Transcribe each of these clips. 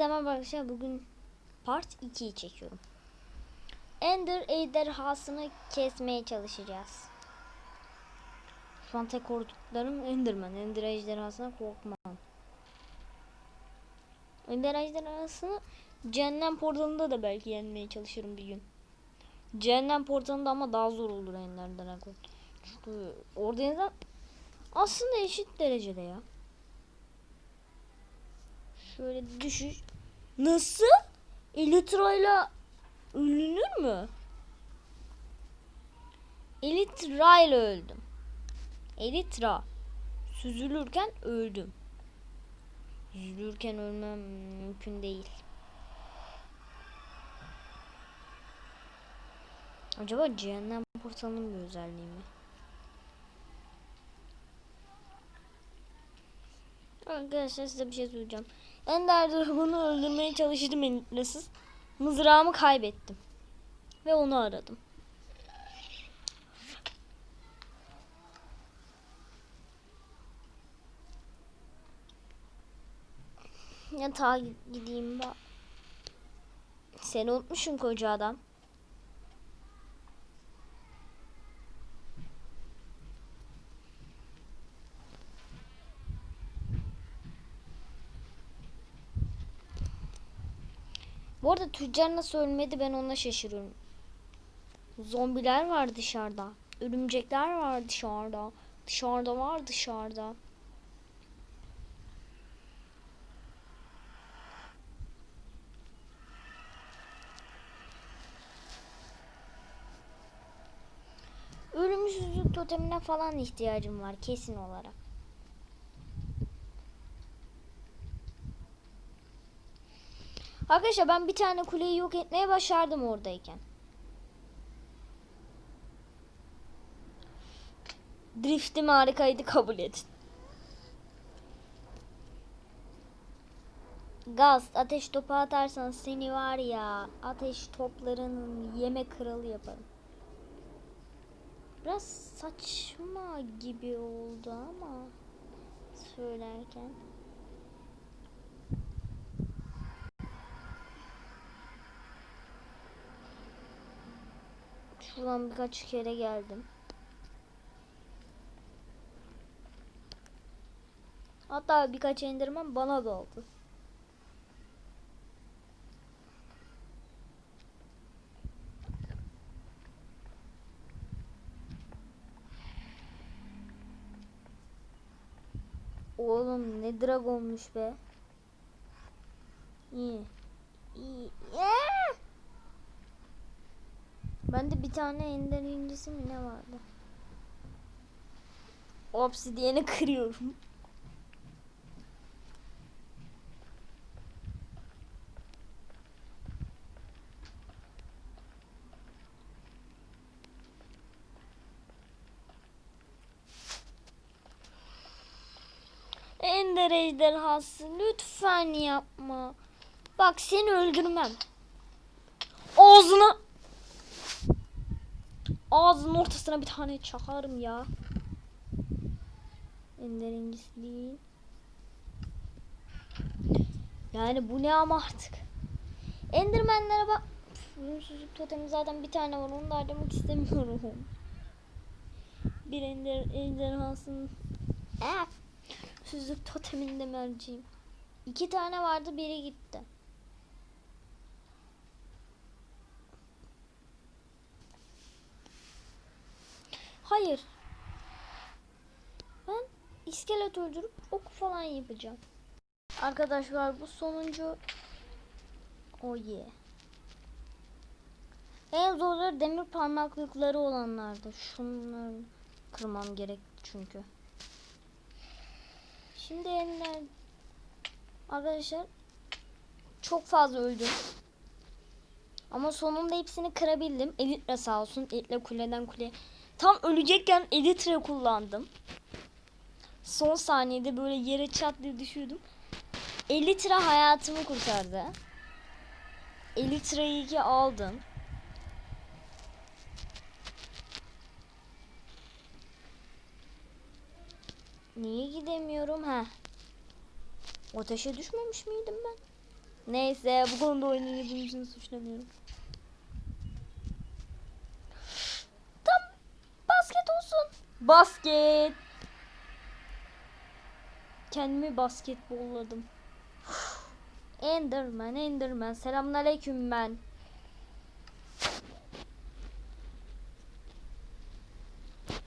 Hepinize merhaba. Bugün part 2'yi çekiyorum. Ender ejderhasını kesmeye çalışacağız. Şu an tek korktuklarım Enderman. Ender ejderhasına korkmam. Ender ejderhasını cehennem portalında da belki yenmeye çalışırım bir gün. Cehennem portalında ama daha zor olur Ender Dragon. Çünkü orada aslında eşit derecede ya. Şöyle düşüş. Nasıl? Elytra ile ölünür mü? Elytra ile öldüm. Elytra. Süzülürken öldüm. Yüzülürken ölmem mümkün değil. Acaba cehennem portalının bir özelliği mi? Arkadaşlar size bir şey söyleyeceğim. Ender Dragon'u öldürmeye çalıştım elitlesiz. Mızrağımı kaybettim. Ve onu aradım. Yatağa gideyim bak. Seni unutmuşum koca adam. Bu arada tüccar nasıl ölmedi ben ona şaşırıyorum. Zombiler var dışarıda. Örümcekler var dışarıda. Dışarıda var dışarıda. Ölümsüzlük totemine falan ihtiyacım var kesin olarak. Arkadaşlar ben bir tane kuleyi yok etmeye başardım oradayken. Driftim harikaydı kabul edin. Gaz ateş topu atarsan seni var ya ateş toplarının yeme kralı yaparım. Biraz saçma gibi oldu ama söylerken. Şuradan birkaç kere geldim. Hatta birkaç endirmen bana da oldu. Oğlum ne dragonmuş be. İyi. İyi. Yeah! Bende bir tane ender incisi mi ne vardı? Obsidiyeni kırıyorum. Ender ejderhası lütfen yapma. Bak seni öldürmem. Ağzına Ağzının ortasına bir tane çakarım ya. Ender incisi değil. Yani bu ne ama artık. Endermenlere bak. Ölümsüzlük totemi zaten bir tane var. Onu da harcamak istemiyorum. Bir ender ejderhasının eh, süzlük totemini de merciyim. İki tane vardı biri gitti. Hayır. Ben iskelet öldürüp ok falan yapacağım. Arkadaşlar bu sonuncu oh yeah. En zorları demir parmaklıkları olanlardı. Şunları kırmam gerek çünkü. Şimdi enler arkadaşlar çok fazla öldüm. Ama sonunda hepsini kırabildim. Elitre sağ olsun. Elitre kuleden kuleye Tam ölecekken Elytra kullandım. Son saniyede böyle yere çat diye düşürdüm. Elytra hayatımı kurtardı. Elytra'yı ki aldım. Niye gidemiyorum ha? Ateşe düşmemiş miydim ben? Neyse bu konuda için suçlamıyorum. Tam basket olsun. Basket. Kendimi basketbolladım. Enderman, Enderman. Selamünaleyküm ben.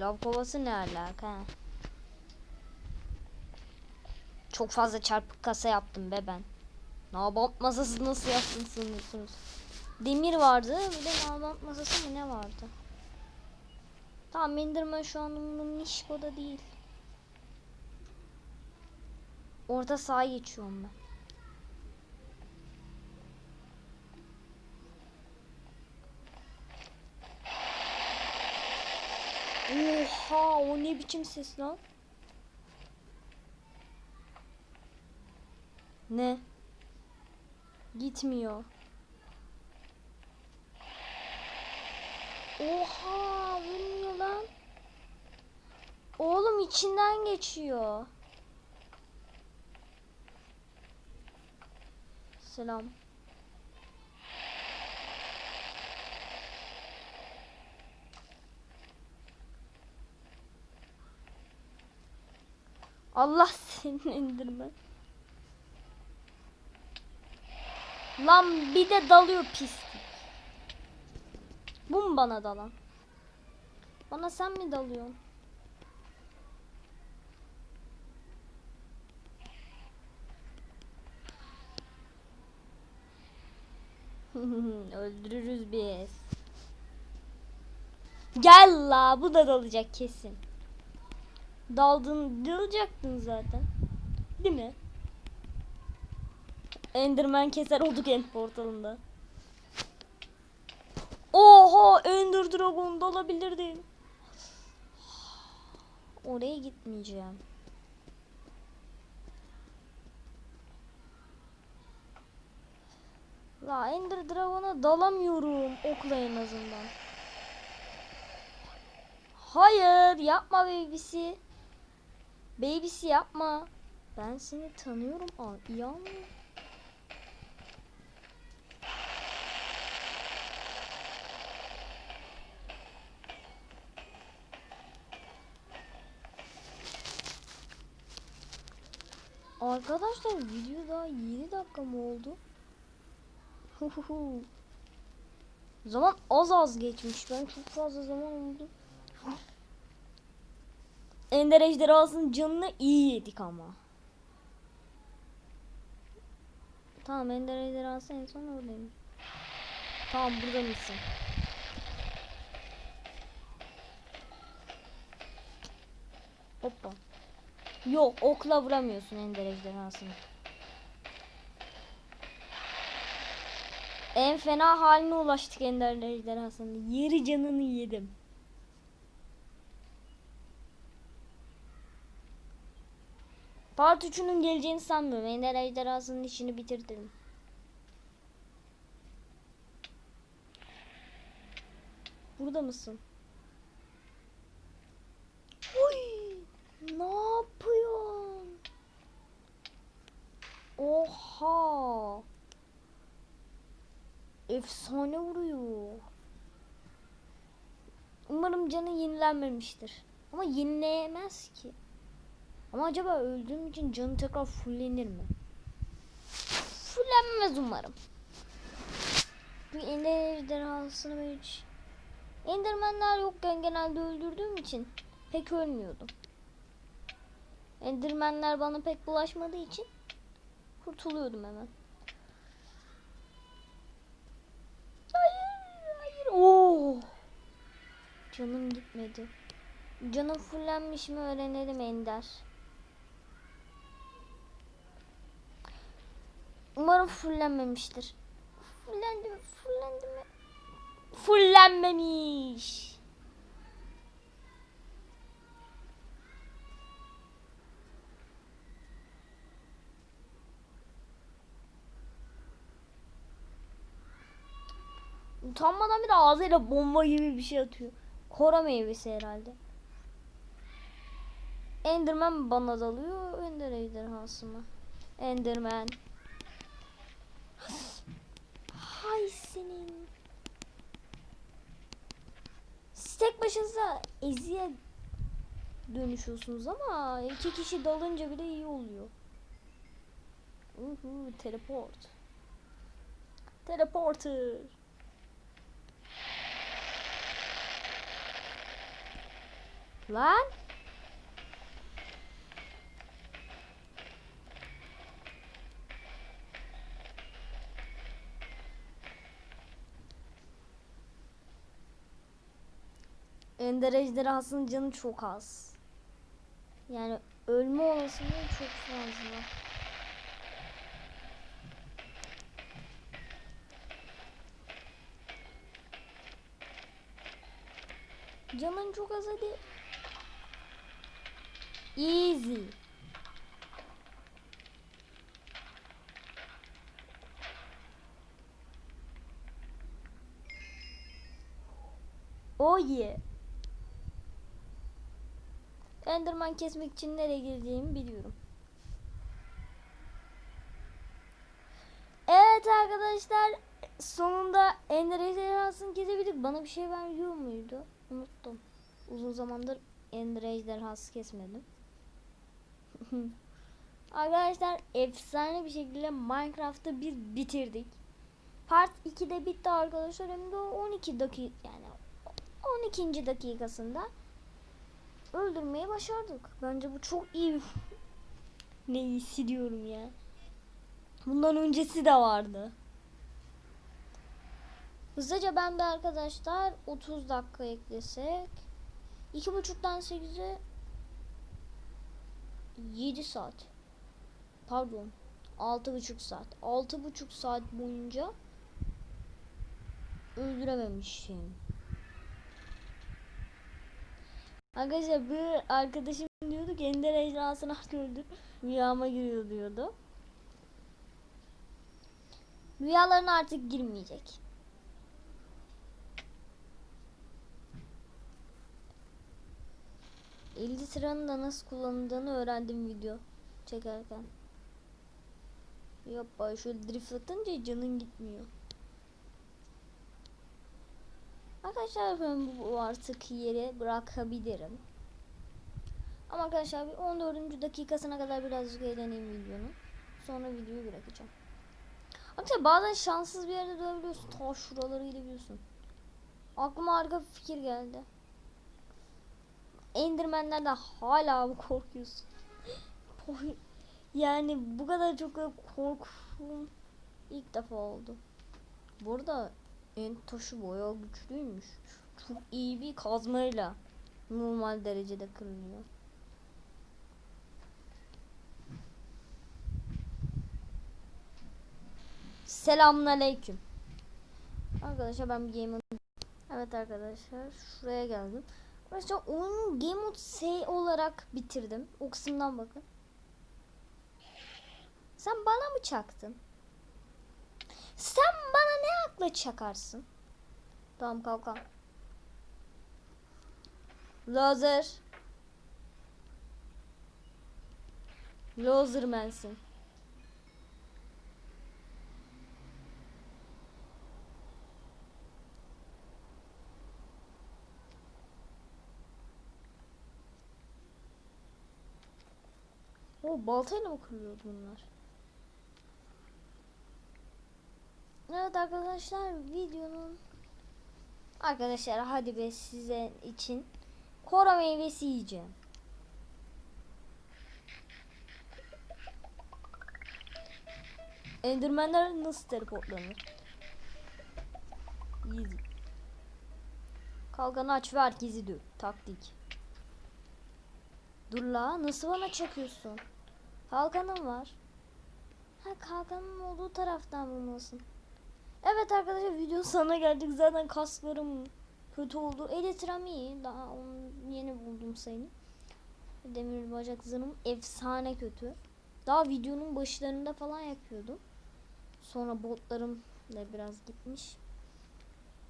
Lav kovası ne alaka? Çok fazla çarpık kasa yaptım be ben. Nabant masası nasıl yaptın sanıyorsunuz? Demir vardı. Bir de nabant masası mı ne vardı? Tamam Enderman şu an Nişko'da değil. Orta sahaya geçiyorum ben. Oha o ne biçim ses lan? Ne? Gitmiyor. Oha ölmüyor. Oğlum içinden geçiyor. Selam. Allah seni indirme. Lan bir de dalıyor pislik. Bu mu bana dalan? Bana sen mi dalıyorsun? Öldürürüz biz. Gel la bu da dalacak kesin. Daldın dalacaktın zaten. Değil mi? Enderman keser olduk end portalında. Oha Ender Dragon dalabilirdim. Oraya gitmeyeceğim. La Ender Dragon'a dalamıyorum okla en azından. Hayır yapma babysi. Babysi yapma. Ben seni tanıyorum. Aa, iyi anlıyorum. Arkadaşlar video daha 7 dakika mı oldu? Zaman az az geçmiş. Ben çok fazla zaman oldu. Ender ejderhasının canını iyi yedik ama. Tamam Ender ejderhası en son oradayım. Tamam burada mısın? Hoppa. Yok okla vuramıyorsun Ender ejderhasını. En fena haline ulaştık Ender ejderhasının. Yeri canını yedim. Part 3'ünün geleceğini sanmıyorum. Ender ejderhasının işini bitirdim. Burada mısın? Oy! Ne yapıyorsun? Oha! Efsane vuruyor. Umarım canı yenilenmemiştir. Ama yenileyemez ki. Ama acaba öldüğüm için canı tekrar fullenir mi? Fullenmez umarım. Bu ender ejderhasını ben hiç... Endermenler yokken genelde öldürdüğüm için pek ölmüyordum. Endermenler bana pek bulaşmadığı için kurtuluyordum hemen. Hayır, hayır. Oo. Canım gitmedi. Canım fullenmiş mi öğrenelim Ender. Umarım fullenmemiştir. Fullendi mi? Fullendi mi? Fullenmemiş. Utanmadan bir de ağzıyla bomba gibi bir şey atıyor. Kora meyvesi herhalde. Enderman bana dalıyor. Ender ejderhası mı? Enderman. Hay senin. Siz tek başınıza eziye dönüşüyorsunuz ama iki kişi dalınca bile iyi oluyor. Uhu, teleport. Teleporter. Lan. Ender ejderhasının canı çok az. Yani ölme olasılığı çok fazla. Canın çok az hadi. Easy. Oh. Enderman kesmek için nereye gireceğimi biliyorum. Evet arkadaşlar sonunda Ender ejderhasını kesebildik. Bana bir şey veriyor muydu? Unuttum. Uzun zamandır Ender ejderhası kesmedim. arkadaşlar efsane bir şekilde Minecraft'ı biz bitirdik. Part 2'de bitti arkadaşlar. Hem de 12 dakika yani 12. dakikasında öldürmeyi başardık. Bence bu çok iyi ne iyisi diyorum ya. Bundan öncesi de vardı. Hızlıca ben de arkadaşlar 30 dakika eklesek 2.5'dan 8'e 7 saat. Pardon. 6.5 saat. 6.5 saat boyunca öldürememişim. Arkadaşlar bir arkadaşım diyordu ki Ender ejderhasını öldür. Rüyama giriyor diyordu. Rüyalarına artık girmeyecek. Elli sıranın da nasıl kullanıldığını öğrendim video çekerken. Yapma şöyle drift atınca canın gitmiyor. Arkadaşlar ben bu artık yere bırakabilirim. Ama arkadaşlar bir 14. dakikasına kadar birazcık eğleneyim videonun. Sonra videoyu bırakacağım. Arkadaşlar bazen şanssız bir yerde dönebiliyorsun. Ta şuraları gidebiliyorsun. Aklıma harika bir fikir geldi. Endermenlerden hala mı korkuyorsun? yani bu kadar çok korkum ilk defa oldu. Burada en taşı bayağı güçlüymüş. Çok iyi bir kazmayla normal derecede kırılıyor. Selamünaleyküm. Arkadaşlar ben bir game Evet arkadaşlar şuraya geldim. Arkadaşlar onun game mode S olarak bitirdim. O kısımdan bakın. Sen bana mı çaktın? Sen bana ne akla çakarsın? Tamam kalkalım. Lazer. Lazermansin. O baltayla mı kırılıyordu bunlar? Evet arkadaşlar videonun Arkadaşlar hadi be size için Kora meyvesi yiyeceğim. Endermenler nasıl teleportlanır? Easy. Kalkanı aç ve herkesi döv. Taktik. Dur la nasıl bana çakıyorsun? Kalkanım var. Ha kalkanın olduğu taraftan bulmasın. Evet arkadaşlar video sonuna geldik. Zaten kaslarım kötü oldu. Elitram iyi. Daha onu yeni buldum sayını. Demir bacak zırhım efsane kötü. Daha videonun başlarında falan yapıyordum. Sonra botlarım da biraz gitmiş.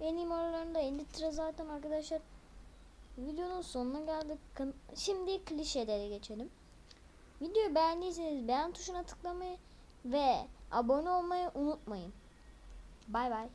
En iyi aralarında 50 lira zaten arkadaşlar. Videonun sonuna geldik. Şimdi klişelere geçelim. Videoyu beğendiyseniz beğen tuşuna tıklamayı ve abone olmayı unutmayın. Bay bay.